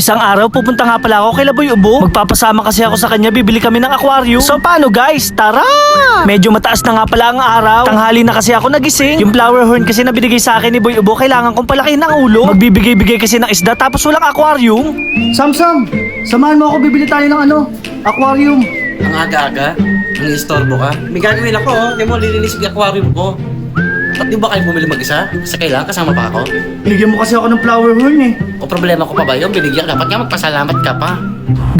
Isang araw pupunta nga pala ako kay Laboy Ubo. Magpapasama kasi ako sa kanya, bibili kami ng aquarium. So paano guys? Tara! Medyo mataas na nga pala ang araw. Tanghali na kasi ako nagising. Yung flower horn kasi na binigay sa akin ni Boy Ubo, kailangan kong palakihin ng ulo. Magbibigay-bigay kasi ng isda tapos walang aquarium. Samsam, samahan mo ako bibili tayo ng ano, aquarium. Ang aga-aga, ang istorbo ka. May gagawin ako, oh. Hindi mo lilinis yung aquarium ko. Ba't di ba kayo bumili mag-isa? Sa kailangan, kasama pa ako. Binigyan mo kasi ako ng flower horn eh. O problema ko pa ba yun? Binigyan dapat nga magpasalamat ka pa.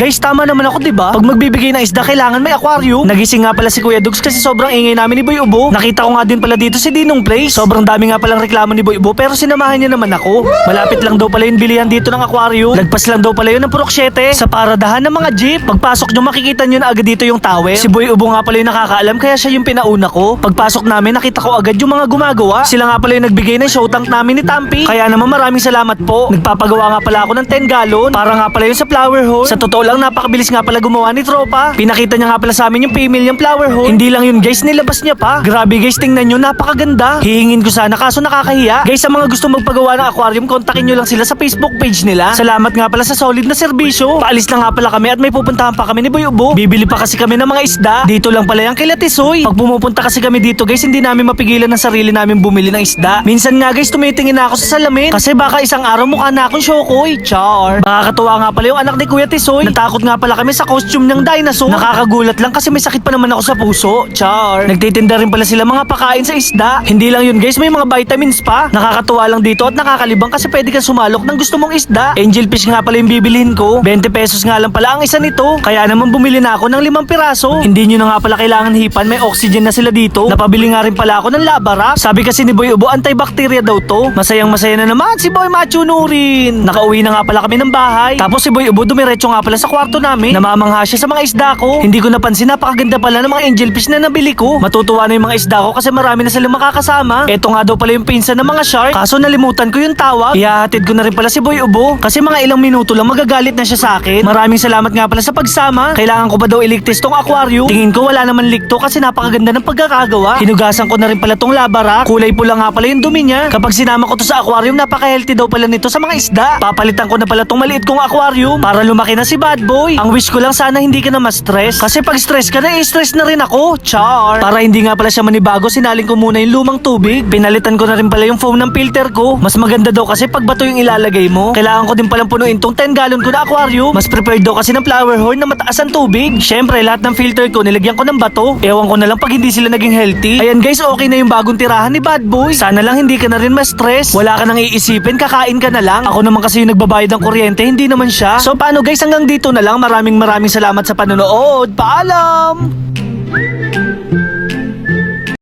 Guys, tama naman ako, 'di ba? Pag magbibigay ng isda, kailangan may aquarium. Nagising nga pala si Kuya Dugs kasi sobrang ingay namin ni Boy Ubo. Nakita ko nga din pala dito si Dinong Place. Sobrang dami nga palang reklamo ni Boy Ubo, pero sinamahan niya naman ako. Malapit lang daw pala yung bilihan dito ng aquarium. Lagpas lang daw pala yun ng 7 sa paradahan ng mga jeep. Pagpasok nyo, makikita nyo na agad dito yung tower. Si Boy Ubo nga pala yung nakakaalam, kaya siya yung pinauna ko. Pagpasok namin, nakita ko agad yung mga gumagawa. Sila nga pala yung nagbigay ng show tank namin ni Tampi. Kaya naman maraming salamat po. Nagpapagawa nga pala ako ng 10 gallon. Para nga pala yun sa flower horn. Sa totoo lang, napakabilis nga pala gumawa ni Tropa. Pinakita niya nga pala sa amin yung female yung flower horn. Hindi lang yun guys, nilabas niya pa. Grabe guys, tingnan nyo, napakaganda. Hihingin ko sana kaso nakakahiya. Guys, sa mga gusto magpagawa ng aquarium, kontakin nyo lang sila sa Facebook page nila. Salamat nga pala sa solid na serbisyo. Paalis na nga pala kami at may pupuntahan pa kami ni Boy Ubo. Bibili pa kasi kami ng mga isda. Dito lang pala yung kila Tisoy. Pag pumupunta kasi kami dito guys, hindi namin mapigilan ng sarili namin bumili ng isda. Minsan nga guys, tumitingin na ako sa salamin. Kasi baka isang araw mukha na akong syokoy. Char. Nakakatuwa nga pala yung anak ni Kuya Tisoy. Natakot nga pala kami sa costume ng dinosaur. Nakakagulat lang kasi may sakit pa naman ako sa puso. Char. Nagtitinda rin pala sila mga pakain sa isda. Hindi lang yun guys, may mga vitamins pa. Nakakatuwa lang dito at nakakalibang kasi pwede kang sumalok ng gusto mong isda. Angel fish nga pala yung bibilihin ko. 20 pesos nga lang pala ang isa nito. Kaya naman bumili na ako ng limang piraso. Hindi nyo na nga pala kailangan hipan. May oxygen na sila dito. Napabili nga rin pala ako ng lava. Sabi kasi ni Boy Ubo, antibacteria daw to. Masayang masaya na naman si Boy Machuno rin. Nakauwi na nga pala kami ng bahay. Tapos si Boy Ubo dumiretso nga pala sa kwarto namin. Namamangha siya sa mga isda ko. Hindi ko napansin napakaganda pala ng mga angel fish na nabili ko. Matutuwa na yung mga isda ko kasi marami na silang makakasama. Ito nga daw pala yung pinsan ng mga shark. Kaso nalimutan ko yung tawag. Ihahatid ko na rin pala si Boy Ubo. Kasi mga ilang minuto lang magagalit na siya sa akin. Maraming salamat nga pala sa pagsama. Kailangan ko ba daw iligtis tong aquarium? Tingin ko wala naman likto kasi napakaganda ng pagkakagawa. Hinugasan ko na rin pala tong lava rock. Kulay pula nga pala yung dumi niya. Kapag sinama ko to sa aquarium, napaka-healthy daw pala nito sa mga isda. Papalitan ko na pala tong maliit kong aquarium para lumaki na si bad boy. Ang wish ko lang sana hindi ka na ma-stress. Kasi pag stress ka na, stress na rin ako. Char. Para hindi nga pala siya manibago, sinaling ko muna yung lumang tubig. Pinalitan ko na rin pala yung foam ng filter ko. Mas maganda daw kasi pag bato yung ilalagay mo. Kailangan ko din palang punuin tong 10 gallon ko na aquarium. Mas prepared daw kasi ng flower horn na mataas ang tubig. Syempre, lahat ng filter ko nilagyan ko ng bato. Ewan ko na lang pag hindi sila naging healthy. Ayan guys, okay na yung bagong tirahan ni Bad Boy. Sana lang hindi ka na rin ma-stress. Wala ka nang iisipin, kakain ka na lang. Ako naman kasi yung nagbabayad ng kuryente, hindi naman siya. So paano guys, hanggang dito na lang. Maraming maraming salamat sa panonood. Paalam!